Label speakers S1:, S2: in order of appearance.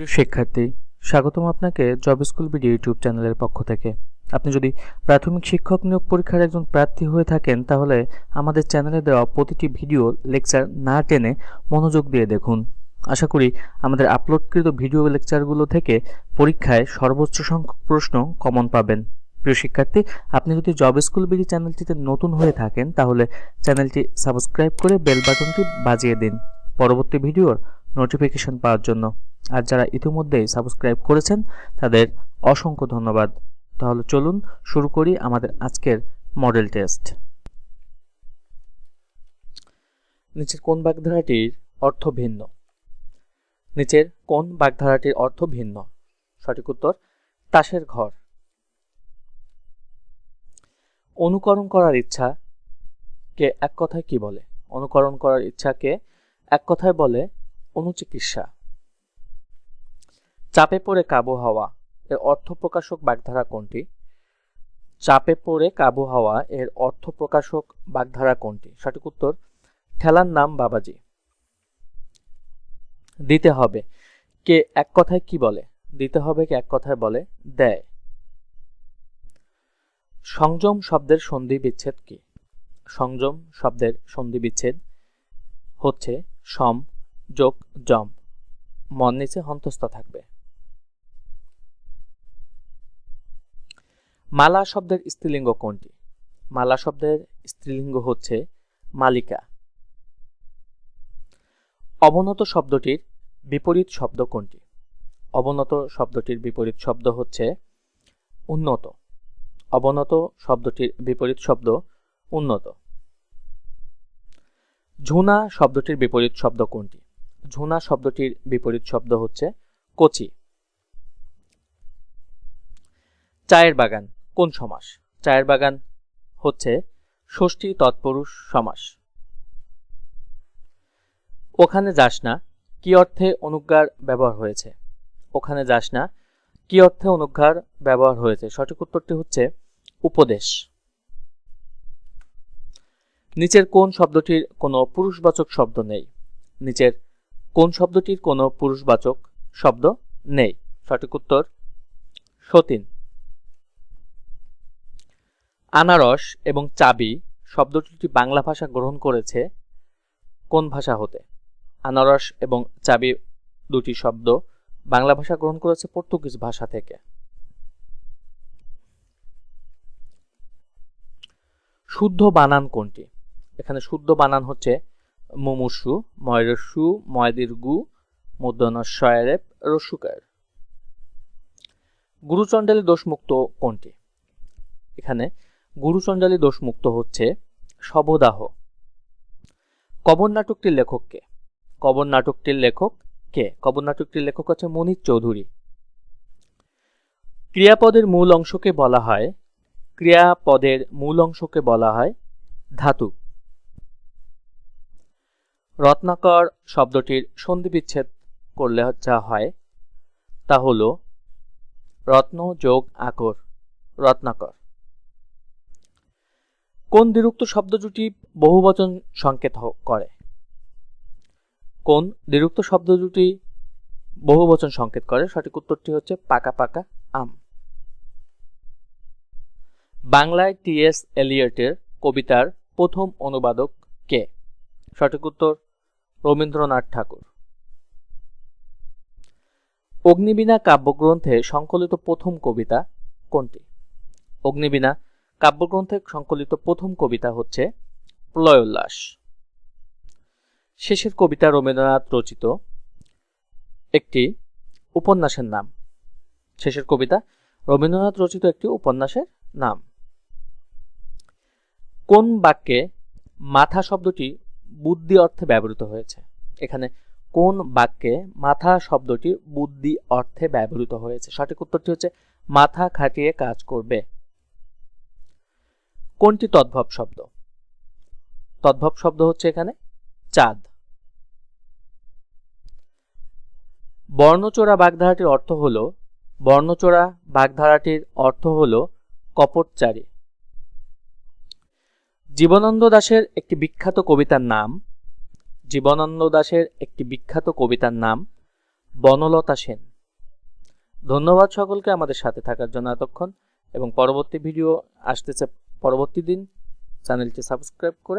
S1: প্রিয় শিক্ষার্থী, স্বাগতম আপনাকে জব স্কুল বিডি ইউটিউব চ্যানেলের পক্ষ থেকে। আপনি যদি প্রাথমিক শিক্ষক নিয়োগ পরীক্ষার একজন প্রার্থী হয়ে থাকেন, তাহলে আমাদের চ্যানেলে দেওয়া প্রতিটি ভিডিও লেকচার না টেনে মনোযোগ দিয়ে দেখুন। আশা করি আমাদের আপলোডকৃত ভিডিও লেকচারগুলো থেকে পরীক্ষায় সর্বোচ্চ সংখ্যক প্রশ্ন কমন পাবেন। প্রিয় শিক্ষার্থী, আপনি যদি জব স্কুল বিডি চ্যানেলটিতে নতুন হয়ে থাকেন, তাহলে চ্যানেলটি সাবস্ক্রাইব করে বেল বাটনটি বাজিয়ে দিন। পরবর্তী ভিডিওর নোটিফিকেশন পাওয়ার জন্য। আর যারা ইতিমধ্যেই সাবস্ক্রাইব করেছেন, তাদের অসংখ্য ধন্যবাদ। তাহলে চলুন শুরু করি আমাদের আজকের মডেল টেস্ট। নিচের কোন বাগধারাটির অর্থ ভিন্ন? নিচের কোন বাগধারাটির অর্থ ভিন্ন? সঠিক উত্তর, তাসের ঘর। অনুকরণ করার ইচ্ছা কে এক কথায় কি বলে? অনুকরণ করার ইচ্ছাকে এক কথায় বলে অনুচিকিৎসা। চাপে পড়ে কাবু হওয়া এর অর্থ প্রকাশক বাগধারা কোনটি? চাপে পড়ে কাবু হওয়া এর অর্থ প্রকাশক বাগধারা কোনটি? সঠিক উত্তর, ঠেলার নাম বাবাজি। দিতে হবে। কে এক কথায় কি বলে? দিতে হবে কে এক কথায় বলে? দেয়। সংযম শব্দের সন্ধি বিচ্ছেদ কি? সংযম শব্দের সন্ধি বিচ্ছেদ হচ্ছে সম যোগ জম মন নিচে হন্তস্থ থাকবে। মালা শব্দের স্ত্রীলিঙ্গ কোনটি? মালা শব্দের স্ত্রীলিঙ্গ হচ্ছে মালিকা। অবনত শব্দটির বিপরীত শব্দ কোনটি? অবনত শব্দটির বিপরীত শব্দ হচ্ছে উন্নত। অবনত শব্দটির বিপরীত শব্দ উন্নত। ঝুনা শব্দটির বিপরীত শব্দ কোনটি? ঝুনা শব্দটির বিপরীত শব্দ হচ্ছে কচি। চায়ের বাগান। কোন সমাস? চায়ের বাগান হচ্ছে ষষ্ঠী তৎপুরুষ সমাস। ওখানে যাস না, কি অর্থে অনুজ্ঞার ব্যবহার হয়েছে? ওখানে যাস না, কি অর্থে অনুজ্ঞার ব্যবহার হয়েছে? সঠিক উত্তরটি হচ্ছে উপদেশ। নিচের কোন শব্দটির কোনো পুরুষবাচক শব্দ নেই? নিচের কোন শব্দটির কোনো পুরুষবাচক শব্দ নেই? সঠিক উত্তর সতীন। আনারস এবং চাবি শব্দ দুটি বাংলা ভাষা গ্রহণ করেছে কোন ভাষা হতে? আনারস এবং চাবি দুটি শব্দ বাংলা ভাষা গ্রহণ করেছে পর্তুগিজ ভাষা থেকে। শুদ্ধ বানান কোনটি? এখানে শুদ্ধ বানান হচ্ছে মুমুসু ময়রসু ময়দির গু মুদ্রণস্বয়ের রসুকার। গুরুচণ্ডালী দোষমুক্ত কোনটি? এখানে গুরুচণ্ডালী দোষমুক্ত হচ্ছে শবদাহ। কবর নাটকটির লেখক কে? কবর নাটকটির লেখক কে? কবর নাটকটির লেখক হচ্ছে মনির চৌধুরী। ক্রিয়াপদের মূল অংশকে বলা হয়, ক্রিয়াপদের মূল অংশকে বলা হয় ধাতু। রত্নাকর শব্দটির সন্ধি বিচ্ছেদ করলে যা হয় তা হল রত্ন যোগ আকর, রত্নাকর। কোন দ্বিরুক্ত শব্দ দুটি বহুবচন সংকেত করে? কোন দ্বিরুক্ত শব্দ দুটি বহুবচন সংকেত করে? সঠিক উত্তরটি হচ্ছে পাকা পাকা আম। বাংলায় টি এস এলিয়টের কবিতার প্রথম অনুবাদক কে? সঠিক উত্তর রবীন্দ্রনাথ ঠাকুর। অগ্নিবীণা কাব্যগ্রন্থে সংকলিত প্রথম কবিতা কোনটি? অগ্নিবীণা কাব্যগ্রন্থে সংকলিত প্রথম কবিতা হচ্ছে প্রলয়োল্লাস। শেষের কবিতা রবীন্দ্রনাথ রচিত একটি উপন্যাসের নাম। শেষের কবিতা রবীন্দ্রনাথ রচিত একটি উপন্যাসের নাম। কোন বাক্যে মাথা শব্দটি বুদ্ধি অর্থে ব্যবহৃত হয়েছে? এখানে কোন বাক্যে মাথা শব্দটি বুদ্ধি অর্থে ব্যবহৃত হয়েছে? সঠিক উত্তরটি হচ্ছে, মাথা খাটিয়ে কাজ করবে। কোনটি তদ্ভব শব্দ? তদ্ভব শব্দ হচ্ছে এখানে চাঁদ। বর্ণচোরা বাগধারাটির অর্থ হল, বর্ণচোরা বাগধারাটির অর্থ হল কপটচারী। জীবনানন্দ দাশের একটি বিখ্যাত কবিতার নাম, জীবনানন্দ দাশের একটি বিখ্যাত কবিতার নাম, বনলতা সেন। ধন্যবাদ সকলকে আমাদের সাথে থাকার জন্য এতক্ষণ, এবং পরবর্তী ভিডিও আসতেছে পরবর্তী দিন চ্যানেলটি সাবস্ক্রাইব করে